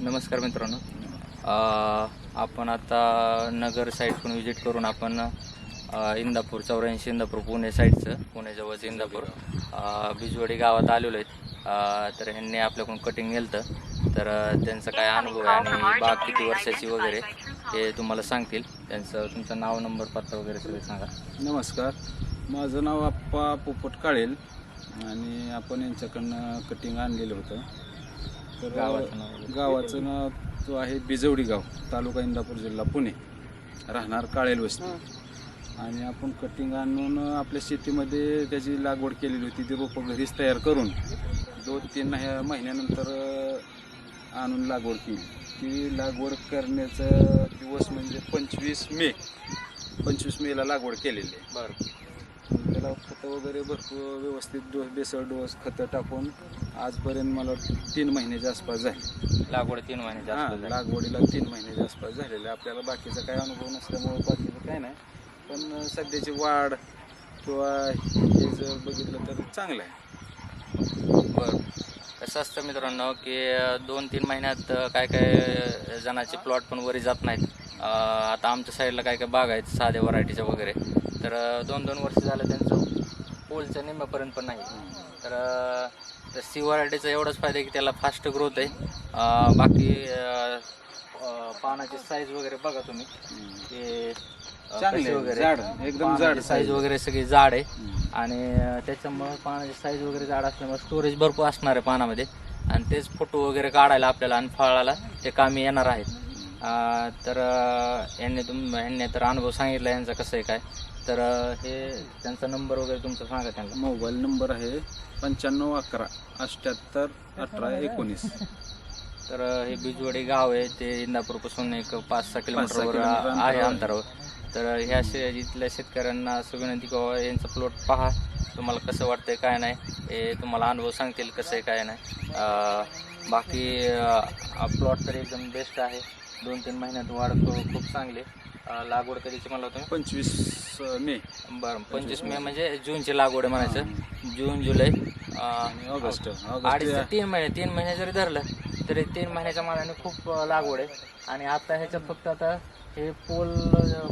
नमस्कार मित्रांनो. आपण आता नगर साईडकडून व्हिजिट करून आपण इंदापूर चौऱ्याऐंशी इंदापूर पुणे साईडचं पुण्याजवळचं इंदापूर बिजवडी गावात आलेलो आहेत. तर ह्यांनी आपल्याकडून कटिंग नेलं तर त्यांचा काय अनुभव आहे आणि बाग किती वर्षाची वगैरे हे तुम्हाला सांगतील. त्यांचं तुमचं नाव नंबर पत्ता वगैरे सगळे सांगा. नमस्कार. माझं नाव आप्पा पोपट काळेल आणि आपण यांच्याकडनं कटिंग आणलेलं होतं. तर गावाचं नाव. गावाचं नाव तो आहे बिजवडी गाव तालुका इंदापूर जिल्हा पुणे. राहणार काळेल वस्ती. आणि आपण कटिंग आणून आपल्या शेतीमध्ये त्याची लागवड केलेली होती ती रोपं घरीच तयार करून दोन तीन ह्या महिन्यानंतर आणून लागवड केली. ती लागवड करण्याचा दिवस म्हणजे पंचवीस मे. पंचवीस मेला लागवड केलेली आहे. बरं. त्याला खतं वगैरे भरपूर व्यवस्थित डोस बेसळ डोस खतं टाकून आजपर्यंत मला वाटतं तीन महिन्याच्या आसपास झाले. लागवड तीन महिन्याच्या हां आसपास झाली. लागवडीला तीन महिन्याच्या आसपास झालेले. आपल्याला बाकीचा काही अनुभव नसल्यामुळे बाकीचं काय नाही. पण सध्याची वाढ किंवा हे जर बघितलं तर चांगलं आहे. बरं. कसं असतं मित्रांनो की अं, दोन तीन महिन्यात अं, काय काय जणांचे प्लॉट पण वरी जात नाहीत. अं, आता आमच्या साईडला काय काय बाग आहेत साध्या व्हरायटीच्या वगैरे. तर दोन दोन वर्ष झालं त्यांचं पोलच्या निम्म्यापर्यंत पण नाही. तर तर एवढाच फायदा आहे की त्याला फास्ट ग्रोथ आहे. बाकी पानाची साईज वगैरे बघा तुम्ही. चांगले आहे, वगैरे. एकदम जाड साईज. वगैरे सगळी जाड आहे. आणि त्याच्यामुळे पानाची साईज वगैरे जाड असल्यामुळे स्टोरेज भरपूर असणार आहे पानामध्ये. आणि तेच फोटो वगैरे काढायला आपल्याला आणि फळाला ते कामी येणार आहेत. तर यांनी तुम यांनी तर अनुभव सांगितला यांचा कसं आहे काय. तर हे त्यांचा नंबर वगैरे तुमचा सांगा त्यांना. मोबाईल नंबर आहे पंच्याण्णव अकरा अठ्ठ्याहत्तर अठरा एकोणीस. तर हे बिजवडी गाव आहे ते इंदापूरपासून एक पाच सहा किलोमीटरवर किलोमीटर आहे अंतरावर. तर ह्या शे इथल्या शेतकऱ्यांना असं विनंती की बाबा यांचा प्लॉट पहा. तुम्हाला कसं वाटतंय काय नाही. हे तुम्हाला अनुभव सांगतील कसं आहे काय नाही. बाकी प्लॉट तर एकदम बेस्ट आहे. दोन तीन महिन्यात वाढ खू- खूप चांगली. अं, लागवड कधीची मला तुम्ही? पंचवीस मे. बरं पंचवीस मे म्हणजे जूनची लागवड आहे म्हणायचं. जून जुलै. अं, आणि ऑगस्ट. अडीच ऑगस्ट ते तीन महिने तीन महिने जरी धरलं तरी तीन महिन्याच्या मानाने खूप अं, लागवड आहे. आणि आता ह्याच्यात फक्त आता हे पोल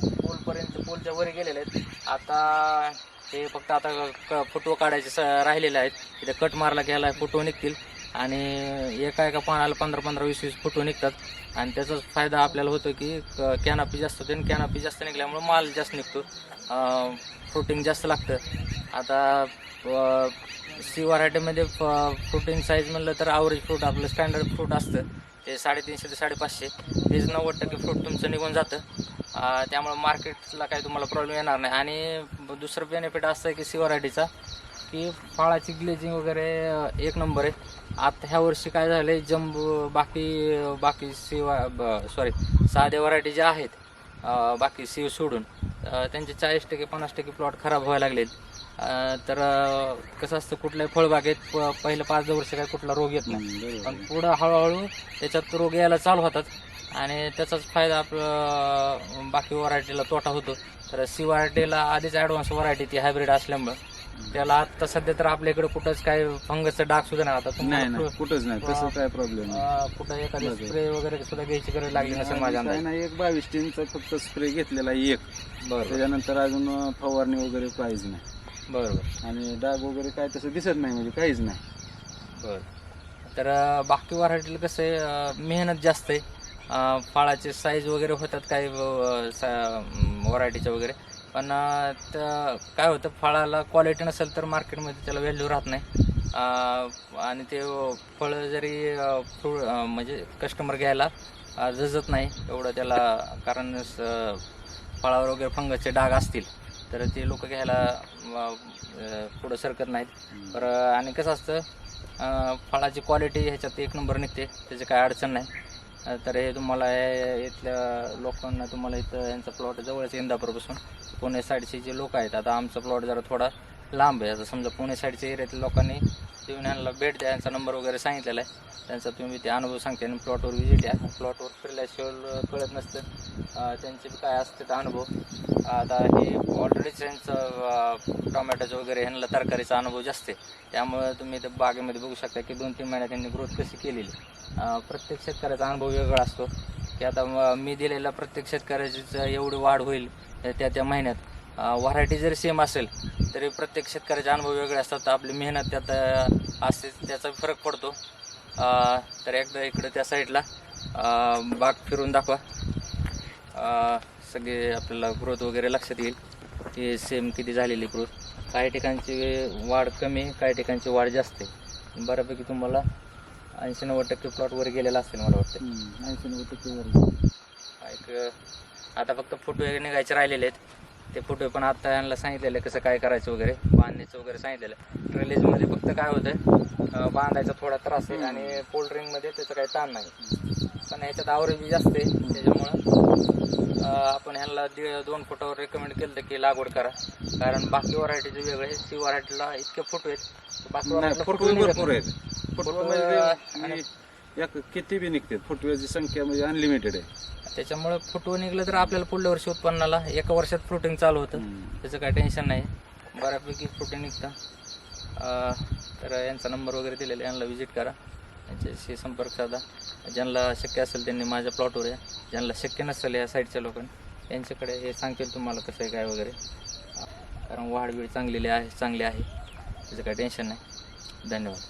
पोलपर्यंत पोलच्या वर गेलेले आहेत. आता हे फक्त आता क- फोटो काढायचे स राहिलेले आहेत. तिथे कट मारला गेला फोटो निघतील. आणि एका एका पानाला पंधरा पंधरा वीस वीस फोटो निघतात. आणि त्याचाच फायदा आपल्याला होतो की कॅनापी जास्त होते आणि कॅनापी जास्त निघल्यामुळे माल जास्त निघतो. फ्रुटिंग जास्त लागतं. आता सी व्हरायटीमध्ये फ्रुटिंग साईज म्हणलं तर आवरेज फ्रूट आपलं स्टँडर्ड फ्रूट असतं. ते साडेतीनशे ते साडेपाचशे. तेच नव्वद टक्के फ्रूट तुमचं निघून जातं. त्यामुळं त्यामुळे मार्केटला काही तुम्हाला प्रॉब्लेम येणार नाही. आणि दुसरं बेनिफिट असं आहे की सी व्हरायटीचा की फळाची ग्लेजिंग वगैरे एक नंबर आहे. आता ह्या वर्षी काय झालं आहे जम्बो बाकी बाकी सी सॉरी साध्या व्हरायटी ज्या आहेत बाकी सी सोडून त्यांचे चाळीस टक्के पन्नास टक्के प्लॉट खराब व्हायला लागलेत. तर कसं असतं कुठल्याही फळबागेत प- पहिलं पाच दहा वर्ष काय कुठला रोग येत नाही. पण पुढं हळूहळू त्याच्यात रोग यायला चालू होतात आणि त्याचाच फायदा आपलं बाकी व्हरायटीला तोटा होतो. तर सी व्हरायटीला आधीच ॲडव्हान्स व्हरायटी ती हायब्रिड असल्यामुळं त्याला आता सध्या तर आपल्या इकडे कुठंच काय फंगसचं डाग सुद्धा नाही आता. नाही तुम्हाला नाही फु- कुठंच नाही तसं काय प्रॉब्लेम नाही. अं, कुठं एखादी बरोबर. स्प्रे वगैरे सुद्धा घ्यायची गरज लागली नसेल माझ्या काय अंदाजे. नाही एक बावीस टीनचा फक्त स्प्रे घेतलेला आहे एक. बरोबर. त्याच्यानंतर अजून अं, फवारणी वगैरे काहीच नाही. बरोबर. आणि डाग वगैरे काय तसं दिसत नाही म्हणजे काहीच नाही. बर. तर अं, बाकी व्हरायटीला कसं आहे अं, मेहनत जास्त आहे. अं, फळाचे साईज वगैरे होतात काही व्हरायटीच्या वगैरे. पण त्या- काय होतं फळाला क्वालिटी नसेल तर मार्केटमध्ये त्याला व्हॅल्यू राहत नाही. आणि ते फळं जरी फ्रू म्हणजे कस्टमर घ्यायला जजत नाही एवढं त्याला कारण स- फळावर वगैरे फंगसचे डाग असतील तर ते लोक घ्यायला पुढं सरकत नाहीत. तर आणि कसं असतं फळाची क्वालिटी ह्याच्यात एक नंबर निघते त्याची काय अडचण नाही. तर हे तुम्हाला इथल्या लोकांना तुम्हाला इथं यांचा प्लॉट जवळच इंदापूरपासून. पुणे साईडचे जे लोक आहेत आता आमचा प्लॉट जरा थोडा लांब आहे. आता समजा पुणे साईडच्या एरियातील लोकांनी येऊन ह्यांना भेट द्या यांचा नंबर वगैरे सांगितलेला आहे. त्यांचा तुम्ही ते अनुभव सांगते आणि प्लॉटवर विजिट द्या प्लॉटवर फिरल्याशिवाय कळत नसतं. त्यांचे काय असते तर अनुभव. आता हे ऑलरेडीच त्यांचं टोमॅटोचं वगैरे ह्यांना तरकारीचा अनुभव जास्त आहे. त्यामुळे तुम्ही त्या बागेमध्ये बघू शकता की दोन तीन महिन्यात त्यांनी ग्रोथ कशी केलेली प्रत्येक शेतकऱ्याचा अनुभव वेगळा असतो. की आता मी दिलेला प्रत्येक शेतकऱ्याची एवढी वाढ होईल त्या त्या महिन्यात. व्हरायटी जरी सेम असेल तरी प्रत्येक शेतकऱ्याचे अनुभव वेगळे असतात. तर आपली मेहनत त्यात असते त्याचा फरक पडतो. तर एकदा इकडं त्या साईडला बाग फिरून दाखवा. सगळे आपल्याला ग्रोथ वगैरे लक्षात येईल. की सेम किती झालेली ग्रोथ काही ठिकाणची वाढ कमी काही ठिकाणची वाढ जास्त आहे. बऱ्यापैकी तुम्हाला ऐंशी नव्वद टक्के प्लॉटवर गेलेला असेल मला वाटतं. ऐंशी नव्वद टक्के वर. एक आता फक्त फोटो निघायचे राहिलेले आहेत. ते फोटो पण आता यांना सांगितलेलं कसं काय करायचं वगैरे बांधण्याचं वगैरे सांगितलेलं. ट्रेलेजमध्ये फक्त काय होतं बांधायचा थोडा त्रास आहे आणि पोल्ट्रिंगमध्ये त्याचं काही ताण नाही. पण ह्याच्यात आवरेज बी जास्त आहे त्याच्यामुळं आपण ह्यांना दीड दोन फुटावर रेकमेंड केलं की लागवड करा. कारण बाकी व्हरायटीचे वेगळे ती व्हरायटीला इतके फोटो आहेत बाकी भरपूर नाही. आहेत. म्हणजे आणि- एक किती बी निघतात फुटव्याची संख्या म्हणजे अनलिमिटेड आहे. त्याच्यामुळे फुटवं निघलं तर आपल्याला पुढल्या वर्षी उत्पन्नाला एका वर्षात फ्रुटिंग चालू होतं. हम्म. त्याचं काही टेन्शन नाही. बऱ्यापैकी फ्रुटिंग निघतं. अं, तर यांचा नंबर वगैरे दिलेला आहे, यांना व्हिजिट करा. यांच्याशी संपर्क साधा. ज्यांना शक्य असेल त्यांनी माझ्या प्लॉटवर या. ज्यांना शक्य नसेल या साईडच्या लोकांनी. यांच्याकडे हे सांगतील तुम्हाला कसं आहे काय वगैरे. कारण वाढ बीड चांगलेली आहे चांगली आहे. त्याचं काही टेन्शन नाही. धन्यवाद.